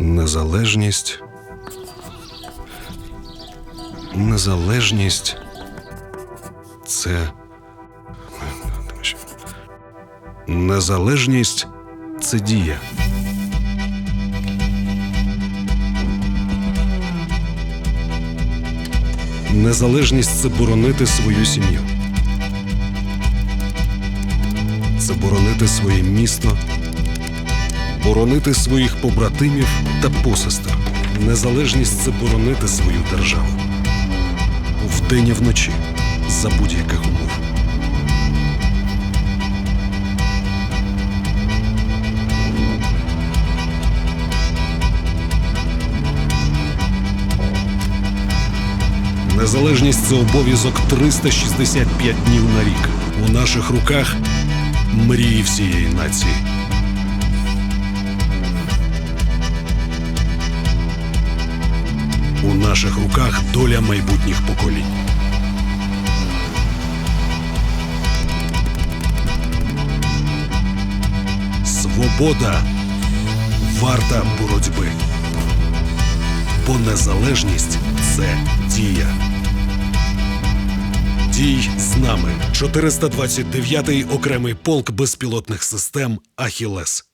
Незалежність. Незалежність. Це. Незалежність це дія. Незалежність це боронити свою сім'ю. Це боронити своє місто, боронити своїх побратимів та посестер. Незалежність це боронити свою державу. Вдень і вночі, за будь-яких умов. Незалежність це обов'язок 365 днів на рік. У наших руках мрії всієї нації. У наших руках доля майбутніх поколінь. Свобода варта боротьби. Бо незалежність це дія. Дій з нами. 429-й окремий полк безпілотних систем Ахілес.